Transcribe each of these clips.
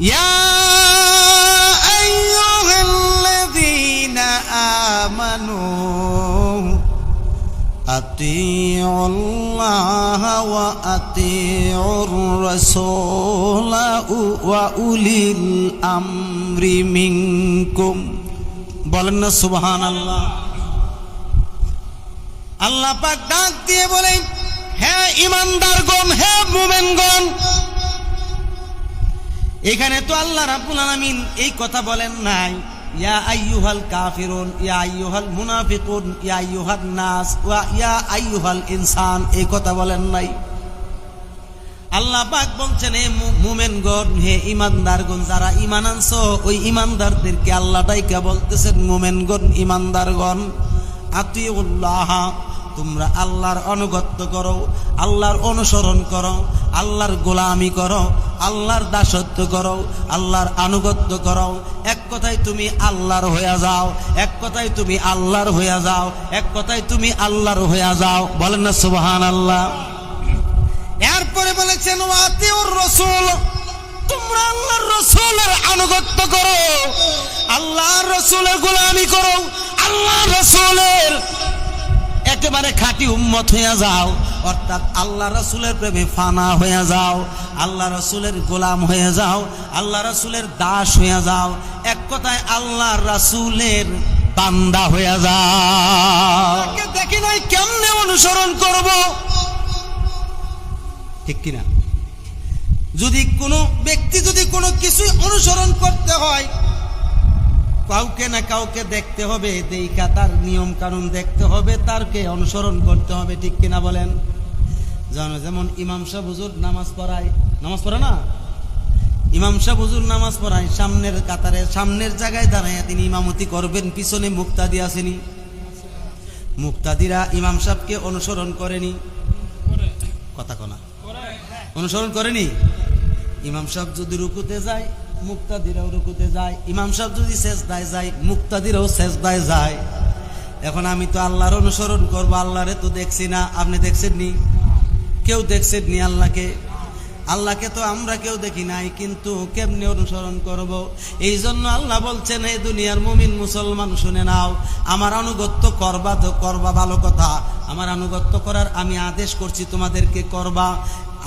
يا أيها الذين آمنوا أطيعوا الله وأطيعوا الرسول وأولي الأمر منكم বলেন না সুবহান আল্লাহ আল্লাহ পাক ডাক দিয়ে বলেন হ্যাঁ ইমানদারগণ হ্যাঁ মুমেনগণ এখানে তো আল্লাহ রাব্বুল আলামিন এই কথা বলেন নাই, ইয়া আইয়ুহাল কাফিরুন, ইয়া আইয়ুহাল মুনাফিকুন, ইয়া আইয়ুহান ওয়া ইয়া এই কথা বলেন নাই। আল্লাহ পাক হে যারা ইমান ওই ইমানদারদেরকে আল্লাহ তোমরা আল্লাহর অনুগত্য করো, আল্লাহর অনুসরণ করো, আল্লাহর গোলামি করো আল্লাহর দাসত্ব করো, আল্লাহর আনুগত্য করো। এক কথায় তুমি আল্লাহর হয়ে যাও, এক কথায় তুমি আল্লাহর হয়ে যাও, এক কথায় তুমি আল্লাহর হয়ে যাও। বলেন না সুবহান আল্লাহ এরপরে বলেছেন, ওয়াতিউর রসুল তোমরা আল্লাহর রসুলের আনুগত্য করো। আল্লাহর রসুলের গোলামি করো। আল্লাহ রসুলের একেবারে খাঁটি উম্মত হয়ে যাও। অর্থাৎ আল্লাহ রসুলের প্রেমে ফানা হয়ে যাও, আল্লাহ রসুলের গোলাম হয়ে যাও, আল্লাহ রসুলের দাস হয়ে যাও, এক কথায় আল্লাহ রসুলের বান্দা হয়ে যাও। দেখি নাই, কেমনে অনুসরণ করব? ঠিক কিনা? যদি কোনো ব্যক্তি যদি কোনো কিছু অনুসরণ করতে হয়, কাউকে না কাউকে দেখতে হবে দেইকা তার নিয়ম কানুন দেখতে হবে, তারকে অনুসরণ করতে হবে, ঠিক কিনা বলেন? জানো, যেমন ইমাম সাহ হুজুর নামাজ পড়ায়, নামাজ পড়ে না? ইমাম সাহ হুজুর নামাজ পড়ায়, সামনের কাতারে, সামনের জায়গায় দাঁড়ায় তিনি ইমামতি করবেন, পিছনে মুক্তাদি আসেনি। মুক্তাদিরা ইমাম সাহেবকে অনুসরণ করেনি। কথা কনা। অনুসরণ করেনি? ইমাম সাহেব যদি রুকুতে যায়, মুক্তাদিরাও রুকুতে যায়। ইমাম সাহেব যদি শেষদায় যায়, মুক্তাদিরাও শেষদায় যায়। এখন আমি তো আল্লাহর অনুসরণ করব, আল্লাহরে তো দেখছি না, আপনি দেখছেন নি কেউ দেখছে নি আল্লাহকে? আল্লাহকে তো আমরা কেউ দেখি নাই, কিন্তু কেমনে অনুসরণ করব? এই জন্য আল্লাহ বলছেন এই দুনিয়ার মুমিন মুসলমান, শুনে নাও, আমার আনুগত্য করবা তো করবা ভালো কথা। আমার আনুগত্য করার আমি আদেশ করছি তোমাদেরকে করবা।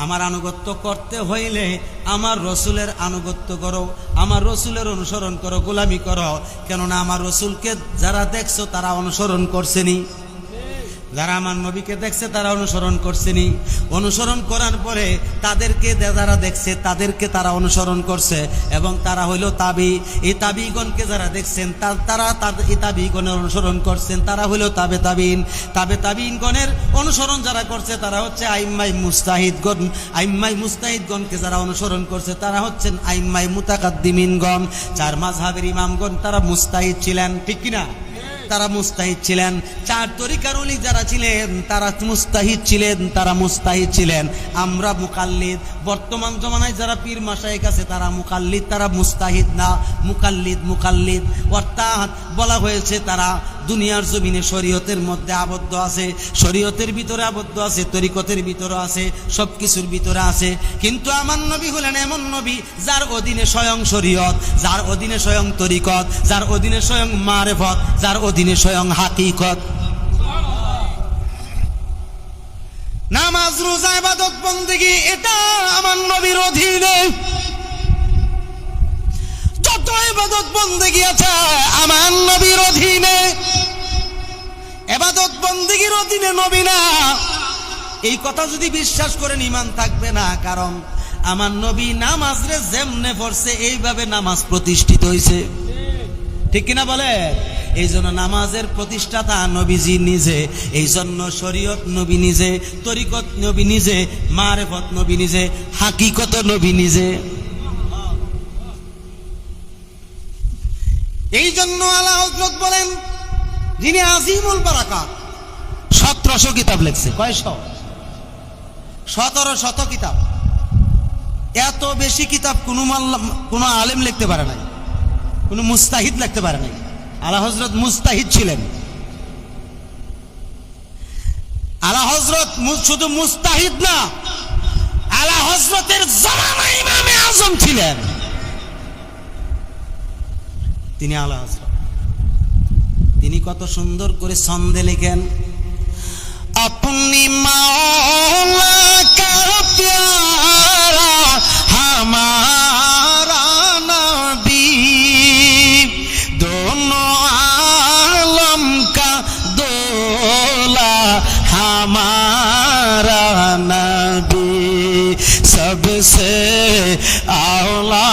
আমার আনুগত্য করতে হইলে আমার রসুলের আনুগত্য করো, আমার রসুলের অনুসরণ করো, গোলামি করো। কেননা আমার রসুলকে যারা দেখছ তারা অনুসরণ করছেনি যারা আমার নবীকে দেখছে, তারা অনুসরণ করছেনি। অনুসরণ করার পরে তাদেরকে যারা দেখছে, তাদেরকে তারা অনুসরণ করছে এবং তারা হইল তাবি। এই তাবিগণকে যারা দেখছেন তারা এই তাবিগণের অনুসরণ করছেন, তারা হইল তাবে তাবিন। তাবে তাবিনগণের অনুসরণ যারা করছে, তারা হচ্ছে আইম্মাই মুস্তাহিদগণ। আইম্মাই মুস্তাহিদগণকে যারা অনুসরণ করছে, তারা হচ্ছেন আইম্মাই মুতাকাদ্দিমিনগণ। চার মাঝহাবের ইমামগণ, তারা মুস্তাহিদ ছিলেন, ঠিক কিনা? তারা মুস্তাহিদ ছিলেন। চার তরিকার অলি যারা ছিলেন, তারা মুস্তাহিদ ছিলেন, তারা মুস্তাহিদ ছিলেন। আমরা মুকাল্লিদ বর্তমান জমানায় যারা পীর মাসায়ক আছে, তারা মুকাল্লিদ, তারা মুস্তাহিদ না। মুকাল্লিদ মুকাল্লিদ। অর্থাৎ বলা হয়েছে তারা দুনিয়ার জমিনে শরীয়তের মধ্যে আবদ্ধ আছে। শরীয়তের ভিতরে আবদ্ধ আছে, তরিকতের ভিতরে আছে সব কিছুর ভিতরে আছে। কিন্তু আমার নবী হলেন এমন নবী যার অধীনে স্বয়ং শরীয়ত, যার অধীনে স্বয়ং তরিকত, যার অধীনে স্বয়ং মারেফত, যার অধীনে স্বয়ং হাকিকত। এবাদত বন্দেগির অধীনে নবী এই কথা যদি বিশ্বাস করেন ইমান থাকবে না, কারণ আমার নবী নামাজ রে যেমনে পড়ছে, এইভাবে নামাজ প্রতিষ্ঠিত হয়েছে ঠিক কিনা বলে এই জন্য নামাজের প্রতিষ্ঠাতা নবীজি নিজে এই জন্য শরীয়ত নবী নিজে, তরিকত নবী নিজে, মারেফত নবী নিজে, হাকিকত নবী নিজে। এই জন্য আলা হজরত বলেন, যিনি আজিমুল বারাকাত, সতেরোশো কিতাব লেখছে। কয়শ? সতেরো শত কিতাব। এত বেশি কিতাব কোনো মাল্লা কোনো আলেম লিখতে পারে নাই। কোনো মুস্তাহিদ লিখতে পারে নাই। আলা হজরত মুস্তাহিদ ছিলেন। আলা হজরত শুধু মুস্তাহিদ না, আলা হজরতের আজম ছিলেন। তিনি আলা হজরত তিনি কত সুন্দর করে ছন্দে লিখেন, আপনি মা কা सबसे आला